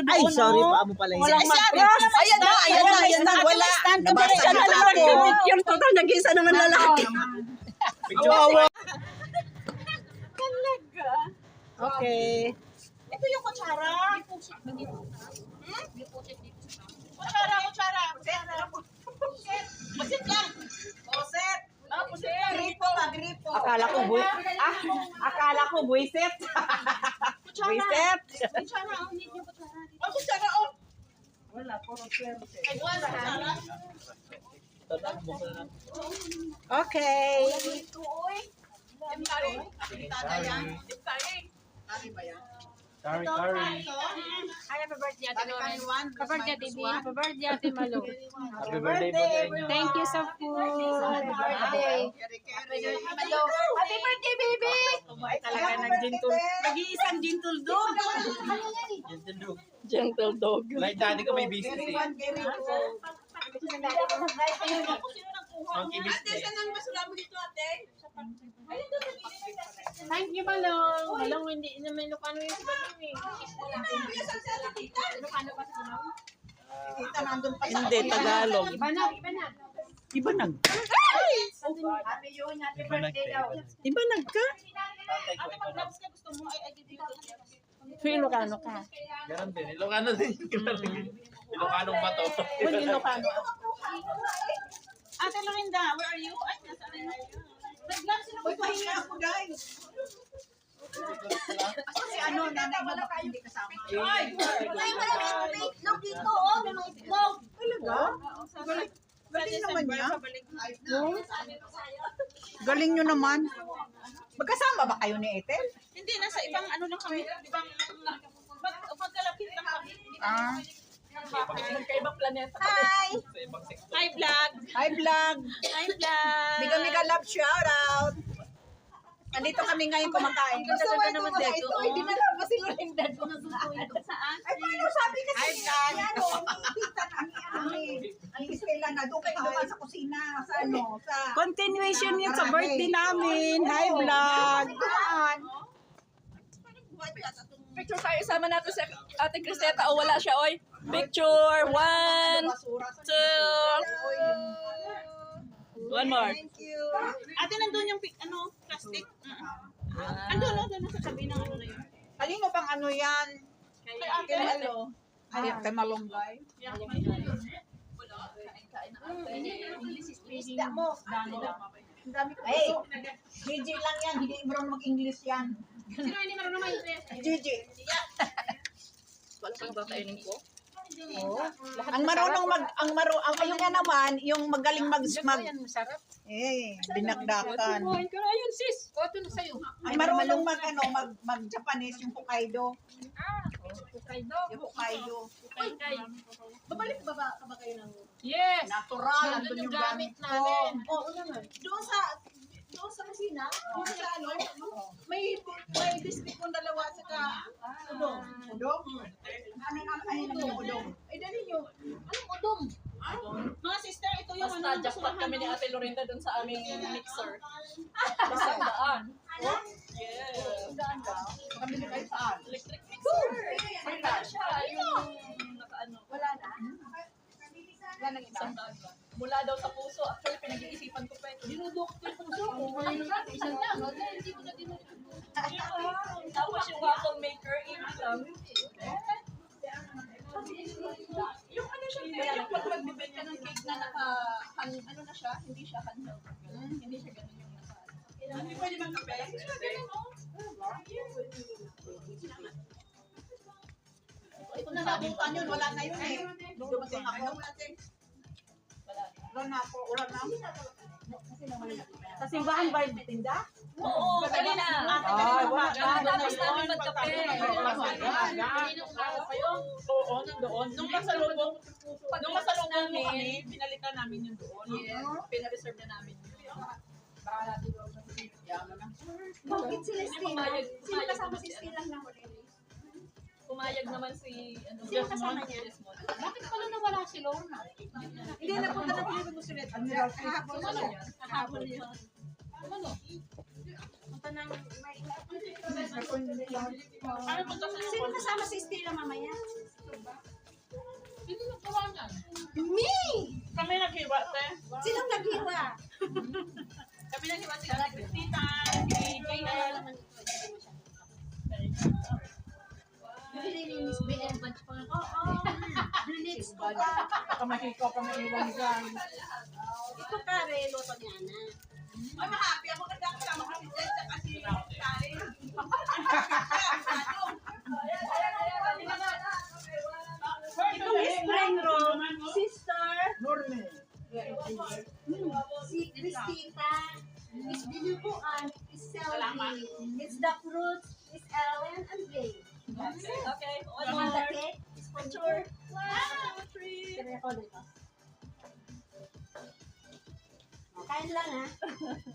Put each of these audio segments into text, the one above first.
na tayo doon. Ay, sorry oh. pa mo pala yun. Walang Ay, mag-cross. Ayan na, ayan na, ayan na, wala. Nabasa na ako. picture total nag-isa naman lalaki. Kawawa. Okay. Ito yung kutsara. Kutsara, kutsara. Puset. Puset lang. Puset. Ah, puset. Gripo gripo. Akala ko buwi. Ah, akala ko buwiset. Kutsara. Buwiset. Kutsara, oh, need yung kutsara. Oh, kutsara, oh. Wala, puro swerte. Ay, wala, kutsara. Okay. Sorry, sorry. Hi, happy birthday, Ate Lauren. Happy birthday, Bibi. Happy birthday, Ate Malo. Happy birthday. Thank you sa food. Happy birthday. Happy birthday, baby! Nag-gentle. Nag-iisang gentle dog. Gentle dog. Like daddy ko may business eh. Monkey business. ang basura mo dito, ate? Thank you, Malong. Malong, hindi naman Ilocano yung Malong eh. Ilocano ba si Malong? Tita, nandun pa Hindi, Tagalog. Iba na, iba na. Iba nag... Iba nagtayo. Iba nagka? Ko na. So, Ilocano ka. Ganon din. Ilocano din. Ilocanong bato. Kung Ilocano. Ate Lorinda, where are you? Ay, nasa na yun. Sila. Uy, pahinga ako, guys. Kasi ano, nanay mo baka hindi kasama. Ay, Ay, maraming itlog dito, oh. May itlog. talaga? Galing naman niya. Galing nyo naman. Magkasama ba kayo ni Ethel? Hindi, nasa ibang ano lang kami. Ibang, mag, magkalapit lang kami. Ah. Magkaibang planeta. Hi. Sa ibang sektor. Hi, vlog. Hi, vlog. Hi, vlog. Mega mega love shout out. Andito kami ngayon kumakain. Gusto mo ito mga ito. Ay, dinala pa si Lorinda doon sa Ay, paano sabi kasi ni ano, ni Tita na, ni ano, ni Estela na doon kayo naman sa kusina, sa ano, sa... Continuation yun sa birthday namin. Hi, vlog. Saan? Picture tayo, sama natin si Ate Cristeta. O, wala siya, oy. Picture. One, two. One more. Thank you. Ate, nandun yung pic, ano, plastic. Uh-uh. Andun, no, doon sa tabi ng ano na yun. Kanino bang ano yan? Kay ate. ano? Ay, kay Malunggay. Isda mo. Ang dami ko. Hey, GG lang yan. Hindi marunong mag-English yan. Sino hindi marunong mag-English? GG. Wala pang kakainin ko. Ang marunong mag ang maru ang ayun nga naman yung magaling mag mag Masarap. eh dinakdakan. Kumain ka. Ayun, sis. O, ito na sa'yo. Ang marunong mag ano mag mag Japanese yung Hokkaido. Ah, Hokkaido. Yung Hokkaido. Hokkaido. Babalik ba ba, ba kayo ng Yes. natural Nandun andun yung gamit namin. Oo naman. Doon sa doon sa kusina, doon sa ano, may may biscuit kong dalawa sa ka udong. Udong? Ano na ano naman yung udong? Eh dali nyo. Anong udong? Mga sister, ito yung Basta ano. jackpot kami ni Ate Lorinda dun sa aming mixer. Isang daan. Yeah. Pamili kayo saan? Electric mixer. Wala siya. Yung nakaano. Wala na. Wala nang iba. Isang daan lang. Mula daw sa puso. Actually, pinag-iisipan ko pa ito. Dinudok ko yung puso ko. Isang lang. Hindi ko na dinudok. Tapos yung waffle maker, hindi lang. Yung ano siya, yung pag magbibenta ka ng cake na naka, han, ano na siya, hindi siya handheld. Ganun. Hindi siya ganun yung nasa. Hindi pwede bang kape? Ito na nabutan yun, wala na yun eh. Dumating ako. Wala na ako, wala na. Sa simbahan ba yung tinda? Oo, dali na. Ay, wala. Tapos namin magkape. Oo, nandoon. Nung nasa loob, nung nasa loob mo kami, pinalitan namin yung doon. Yes, pinareserve na namin. Bakit sila Hindi pumayag. Sino kasama si Stella na Pumayag naman si ano, Sino kasama niya? Bakit pala nawala si Lorna? Hindi, napunta na pinag mo sila. Admiral kahapon Ano yan? Kahapon yun. Ano? Punta ng may Ano Sino kasama si Stella mamaya? Sino naggawa niyan? Me! Kami naghiwa, te. Sinong naghiwa? Kami naghiwa sila Tita, si JL. Nililinis ba yung bunch pa? Oo. Blitz ko ka. Baka makikaw pa dyan. Ito kare, luto ni Ana. Ay, mahappy ako kasi kasama kami dyan kasi Karen. Sponsor. Wow! Kaya ko dito. Kain lang ha.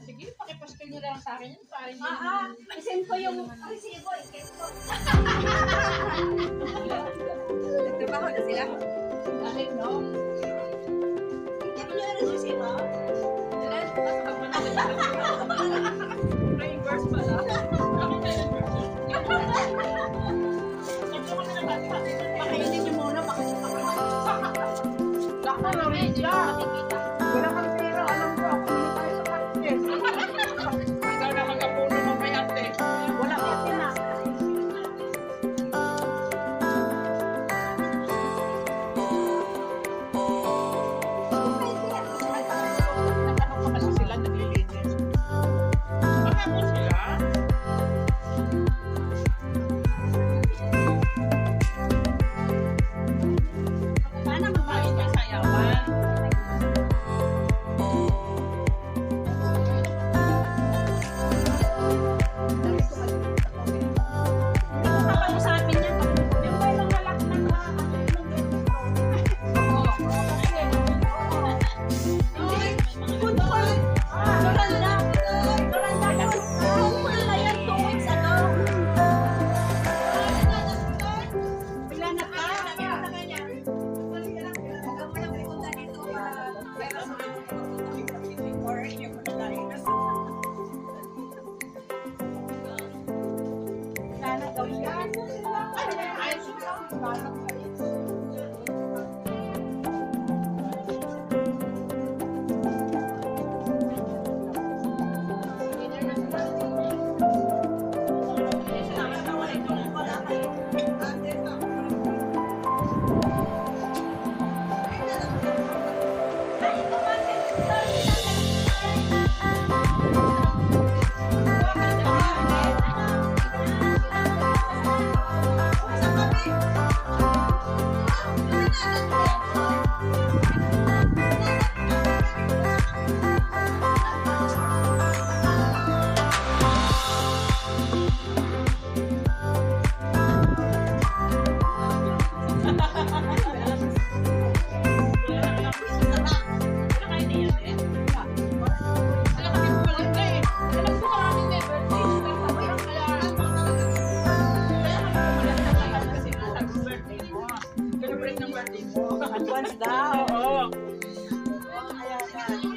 Sige, pakipastil nyo lang sa akin yun. Parang Ah, ah. Isend ko yung resibo. i-get ko. Nagtrabaho na sila. Dahil, no? I-get nyo yung resibo. Reimburse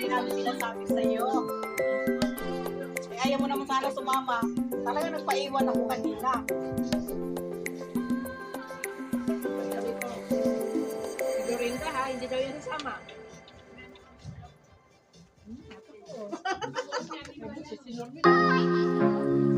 namin sinasabi sa'yo. Eh, ayaw mo naman sana sumama. Talaga nagpaiwan ako kanina. Sigurin ka ha, hindi daw yun sasama. Yeah.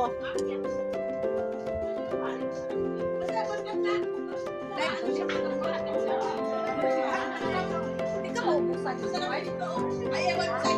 Minuto. Hindi ka maubusan. Ay, ewan